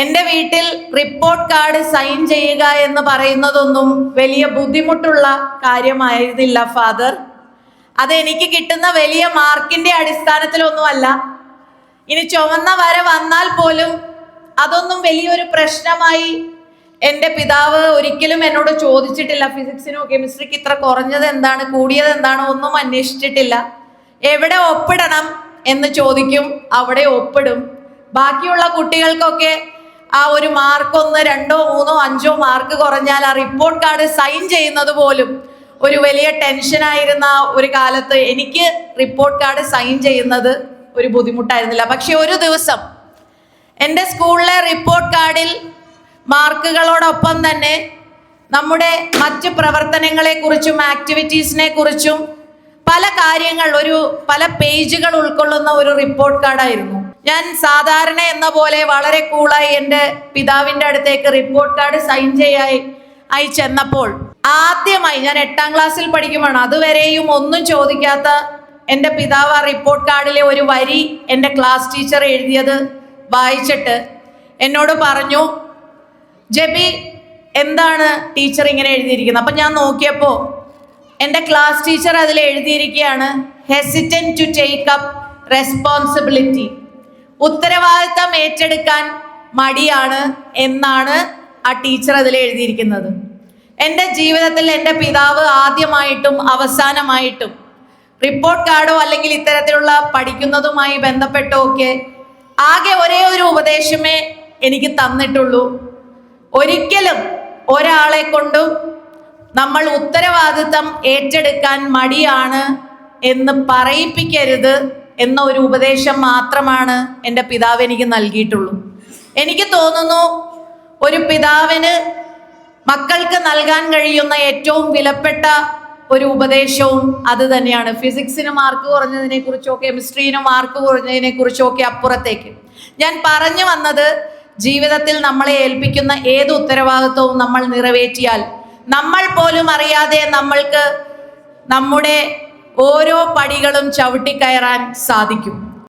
എന്റെ വീട്ടിൽ report card sign ചെയ്യുക എന്ന് പറയുന്നതൊന്നും വലിയ ബുദ്ധിമുട്ടുള്ള കാര്യമായിരുന്നില്ല ഫാദർ അത് എനിക്ക് കിട്ടുന്ന വലിയ മാർക്കിന്റെ അടിസ്ഥാനത്തിലൊന്നുമല്ല. ഇനി ചുവന്ന വര വന്നാൽ പോലും അതൊന്നും വലിയൊരു പ്രശ്നമായി എന്റെ പിതാവ് ഒരിക്കലും എന്നോട് ചോദിച്ചിട്ടില്ല. ഫിസിക്സിനോ കെമിസ്ട്രിക്ക് ഇത്ര കുറഞ്ഞത് എന്താണ് കൂടിയത് എന്താണ് ഒന്നും അന്വേഷിച്ചിട്ടില്ല. എവിടെ ഒപ്പിടണം എന്ന് ചോദിക്കും അവിടെ ഒപ്പിടും. ബാക്കിയുള്ള കുട്ടികൾക്കൊക്കെ ആ ഒരു മാർക്ക് ഒന്ന് രണ്ടോ മൂന്നോ അഞ്ചോ മാർക്ക് കുറഞ്ഞാൽ ആ റിപ്പോർട്ട് കാർഡ് സൈൻ ചെയ്യുന്നത് പോലും ഒരു വലിയ ടെൻഷനായിരുന്ന ഒരു കാലത്ത് എനിക്ക് റിപ്പോർട്ട് കാർഡ് സൈൻ ചെയ്യുന്നത് ഒരു ബുദ്ധിമുട്ടായിരുന്നില്ല. പക്ഷെ ഒരു ദിവസം എന്റെ സ്കൂളിലെ റിപ്പോർട്ട് കാർഡിൽ മാർക്കുകളോടൊപ്പം തന്നെ നമ്മുടെ മറ്റ് പ്രവർത്തനങ്ങളെക്കുറിച്ചും ആക്ടിവിറ്റീസിനെ കുറിച്ചും പല കാര്യങ്ങൾ ഒരു പല പേജുകൾ ഉൾക്കൊള്ളുന്ന ഒരു റിപ്പോർട്ട് കാർഡായിരുന്നു ഞാൻ സാധാരണ എന്ന പോലെ വളരെ കൂളായി എന്റെ പിതാവിന്റെ അടുത്തേക്ക് റിപ്പോർട്ട് കാർഡ് സൈൻ ചെയ്യായി ആയി ചെന്നപ്പോൾ ആദ്യമായി ഞാൻ എട്ടാം ക്ലാസ്സിൽ പഠിക്കുമ്പോൾ അതുവരെയും ഒന്നും ചോദിക്കാത്ത എന്റെ പിതാവ് ആ റിപ്പോർട്ട് കാർഡിലെ ഒരു വരി എന്റെ ക്ലാസ് ടീച്ചർ എഴുതിയത് വായിച്ചിട്ട് എന്നോട് പറഞ്ഞു ജബി എന്താണ് ടീച്ചർ ഇങ്ങനെ എഴുതിയിരിക്കുന്നത്? അപ്പം ഞാൻ നോക്കിയപ്പോൾ എന്റെ ക്ലാസ് ടീച്ചർ അതിൽ എഴുതിയിരിക്കുകയാണ് hesitant to take up responsibility ഉത്തരവാദിത്തം ഏറ്റെടുക്കാൻ മടിയാണ് എന്നാണ് ആ ടീച്ചർ അതിൽ എഴുതിയിരിക്കുന്നത്. എന്റെ ജീവിതത്തിൽ എന്റെ പിതാവ് ആദ്യമായിട്ടും അവസാനമായിട്ടും റിപ്പോർട്ട് കാർഡോ അല്ലെങ്കിൽ ഇത്തരത്തിലുള്ള പഠിക്കുന്നതുമായി ബന്ധപ്പെട്ടോ ഒക്കെ ആകെ ഒരേ ഒരു ഉപദേശമേ എനിക്ക് തന്നിട്ടുള്ളൂ. ഒരിക്കലും ഒരാളെ കൊണ്ടും നമ്മൾ ഉത്തരവാദിത്തം ഏറ്റെടുക്കാൻ മടിയാണ് എന്ന് പറയിപ്പിക്കരുത്. എന്ന ഒരു ഉപദേശം മാത്രമാണ് എന്റെ പിതാവ് എനിക്ക് നൽകിയിട്ടുള്ളൂ. എനിക്ക് തോന്നുന്നു ഒരു പിതാവിന് മക്കൾക്ക് നൽകാൻ കഴിയുന്ന ഏറ്റവും വിലപ്പെട്ട ഒരു ഉപദേശവും അത് തന്നെയാണ്. ഫിസിക്സിന് മാർക്ക് കുറഞ്ഞതിനെ കുറിച്ചോ കെമിസ്ട്രീന് മാർക്ക് കുറഞ്ഞതിനെ കുറിച്ചോ ഒക്കെ അപ്പുറത്തേക്ക്. ഞാൻ പറഞ്ഞു വന്നത് ജീവിതത്തിൽ നമ്മളെ ഏൽപ്പിക്കുന്ന ഏത് ഉത്തരവാദിത്വവും നമ്മൾ നിറവേറ്റിയാൽ നമ്മൾ പോലും അറിയാതെ നമ്മൾക്ക് നമ്മുടെ ഓരോ പടികളും ചവിട്ടിക്കയറാൻ സാധിക്കും.